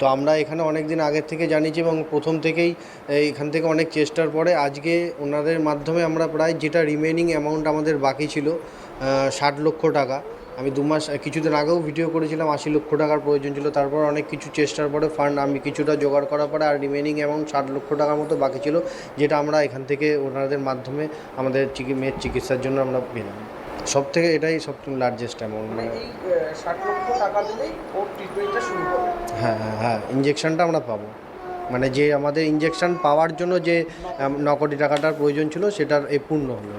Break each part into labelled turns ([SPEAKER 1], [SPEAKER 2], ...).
[SPEAKER 1] তো আমরা এখানে অনেক দিন আগের থেকে জানিয়েছি এবং প্রথম থেকেই এখান থেকে অনেক চেষ্টার পরে আজকে ওনাদের মাধ্যমে আমরা প্রায় যেটা রিমেনিং অ্যামাউন্ট আমাদের বাকি ছিল ষাট লক্ষ টাকা। আমি দু মাস কিছুদিন আগেও ভিডিও করেছিলাম, আশি লক্ষ টাকার প্রয়োজন ছিল, তারপর অনেক কিছু চেষ্টার পরে ফান্ড আমি কিছুটা জোগাড় করার পরে আর রিমেনিং অ্যামাউন্ট ষাট লক্ষ টাকার মতো বাকি ছিল, যেটা আমরা এখান থেকে ওনাদের মাধ্যমে আমাদের চিকি, মেয়ের চিকিৎসার জন্য আমরা পেলাম। সব থেকে এটাই সব লার্জেস্ট অ্যামাউন্ট
[SPEAKER 2] মানে এই ষাট লক্ষ টাকা দিলেই ওর ট্রিটমেন্টটা শুরু হবে।
[SPEAKER 1] হ্যাঁ হ্যাঁ হ্যাঁ ইঞ্জেকশনটা আমরা পাবো। মানে যে আমাদের ইঞ্জেকশন পাওয়ার জন্য যে ন কোটি টাকাটার প্রয়োজন ছিল সেটার এ পূর্ণ হলো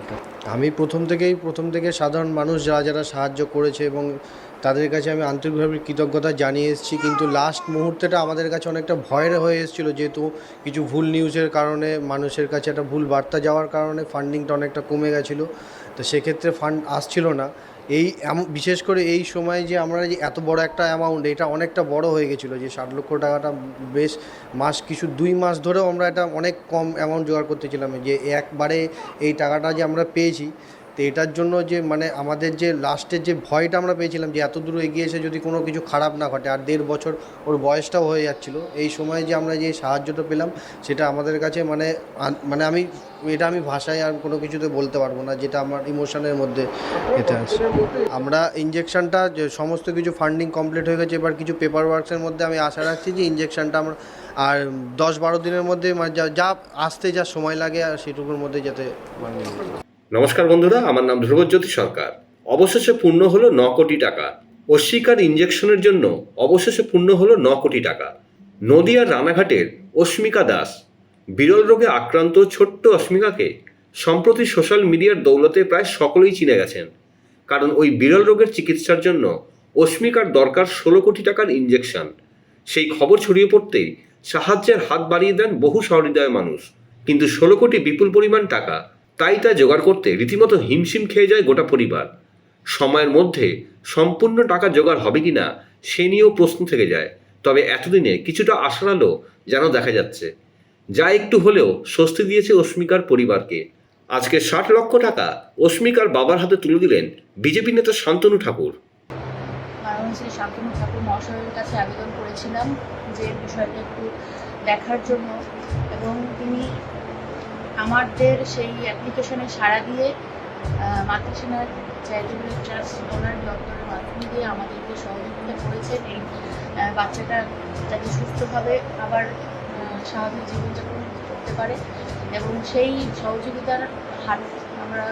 [SPEAKER 1] আমি প্রথম থেকেই, প্রথম থেকে সাধারণ মানুষ যারা যারা সাহায্য করেছে এবং তাদের কাছে আমি আন্তরিকভাবে কৃতজ্ঞতা জানিয়ে এসেছি, কিন্তু লাস্ট মুহূর্তেটা আমাদের কাছে অনেকটা ভয়ের হয়ে এসেছিল, যেহেতু কিছু ভুল নিউজের কারণে, মানুষের কাছে একটা ভুল বার্তা যাওয়ার কারণে ফান্ডিংটা অনেকটা কমে গেছিল। তো সেক্ষেত্রে ফান্ড আসছিল না। এই বিশেষ করে এই সময় যে আমরা যে এত বড় একটা অ্যামাউন্ট এটা অনেকটা বড় হয়ে গেছিল যে ষাট লক্ষ টাকাটা বেশ মাস, কিছু দুই মাস ধরেও আমরা এটা অনেক কম অ্যামাউন্ট জোগাড় করতেছিলাম যে একবারে এই টাকাটা যে আমরা পেয়েছি তো এটার জন্য যে মানে আমাদের যে লাস্টের যে ভয়টা আমরা পেয়েছিলাম যে, এত দূর এগিয়ে এসে যদি কোনো কিছু খারাপ না ঘটে, আর দেড় বছর ওর বয়সটাও হয়ে যাচ্ছিল, এই সময় যে আমরা যে সাহায্যটা পেলাম, সেটা আমাদের কাছে মানে মানে আমি, এটা আমি ভাষায় আর কোনো কিছুতে বলতে পারব না, যেটা আমার ইমোশনের মধ্যে এটা আছে। আমরা ইঞ্জেকশনটা যে সমস্ত কিছু ফান্ডিং কমপ্লিট হয়ে গেছে, এবার কিছু পেপার ওয়ার্কসের মধ্যে আমি আশা রাখছি যে ইঞ্জেকশনটা আমরা, আর দশ বারো দিনের মধ্যে মানে যা যা আসতে যা সময় লাগে, আর সেটুকুর মধ্যে যাতে মানে
[SPEAKER 3] নমস্কার বন্ধুরা, আমার নাম ধ্রুবজ্যোতি সরকার। অবশেষে পূর্ণ হলো ন কোটি টাকা। অস্বীকার ইঞ্জেকশনের জন্য অবশেষে পূর্ণ হলো ন কোটি টাকা। নদিয়ার রানাঘাটের অস্মিকা দাস, বিরল রোগে আক্রান্ত ছোট্ট অস্মিকাকে সম্প্রতি সোশ্যাল মিডিয়ার দৌলতে প্রায় সকলেই চিনে গেছেন। কারণ ওই বিরল রোগের চিকিৎসার জন্য অস্মিকার দরকার ষোলো কোটি টাকার ইঞ্জেকশন সেই খবর ছড়িয়ে পড়তেই সাহায্যের হাত বাড়িয়ে দেন বহু সহৃদয় মানুষ। কিন্তু ষোলো কোটি বিপুল পরিমাণ টাকা তাই তা জোগাড় করতে রীতিমতো হিমশিম খেয়ে যায় গোটা পরিবার। সময়ের মধ্যে সম্পূর্ণ টাকা জোগাড় হবে কিনা সে নিয়েও প্রশ্ন থেকে যায়। তবে এতদিনে কিছুটা আশার আলো যেন দেখা যাচ্ছে। যা একটু হলেও স্বস্তি দিয়েছে অস্মিকার পরিবারকে। আজকে ষাট লক্ষ টাকা অস্মিকার বাবার হাতে তুলে দিলেন বিজেপি নেতা শান্তনু ঠাকুর।
[SPEAKER 4] বারাণসী শান্তনু ঠাকুর মহাশয়ের কাছে আবেদন করেছিলাম যে বিষয়টা একটু দেখার জন্য এবং আমাদের সেই অ্যাপ্লিকেশনে সাড়া দিয়ে মাতৃসেনা চ্যারিটেবল ট্রাস্ট ওনার দপ্তরের মাধ্যমে দিয়ে আমাদেরকে সহযোগিতা করেছেন। এই বাচ্চাটা যাতে সুস্থভাবে আবার স্বাভাবিক জীবনযাপন করতে পারে এবং সেই সহযোগিতার হাত আমরা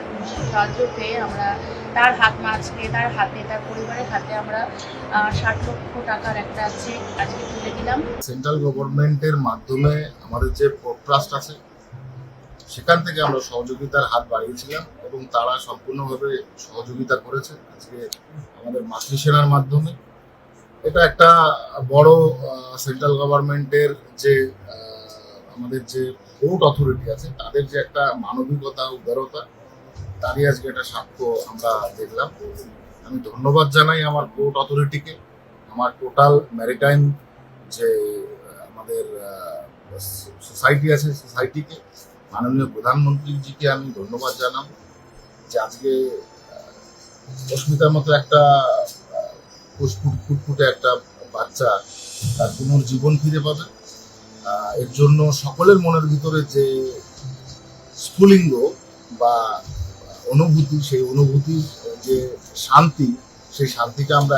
[SPEAKER 4] সাহায্য পেয়ে আমরা তার হাত মাঝকে তার হাতে, তার পরিবারের হাতে আমরা ষাট লক্ষ টাকার একটা চেক আজকে তুলে দিলাম।
[SPEAKER 5] সেন্ট্রাল গভর্নমেন্টের মাধ্যমে আমাদের যে ট্রাস্ট আছে সেখান থেকে আমরা সহযোগিতার হাত বাড়িয়েছিলাম এবং তারা সম্পূর্ণভাবে সহযোগিতা করেছে আজকে আমাদের মাতৃসেনার মাধ্যমে। এটা একটা বড় সেন্ট্রাল গভর্নমেন্টের যে আমাদের যে কোর্ট অথরিটি আছে, তাদের যে একটা মানবিকতা, উদারতা, তারই আজকে একটা সাক্ষ্য আমরা দেখলাম। আমি ধন্যবাদ জানাই আমার কোর্ট অথরিটিকে আমার টোটাল ম্যারিটাইম যে, আমাদের সোসাইটি আছে সোসাইটিকে মাননীয় প্রধানমন্ত্রীজিকে আমি ধন্যবাদ জানাব যে আজকে অস্মিতার মতো একটা ফুটফুটে একটা বাচ্চা তার পুনর্জীবন ফিরে পাবে। এর জন্য সকলের মনের ভিতরে যে স্ফুলিঙ্গ বা অনুভূতি, সেই অনুভূতির যে শান্তি, সেই শান্তিটা আমরা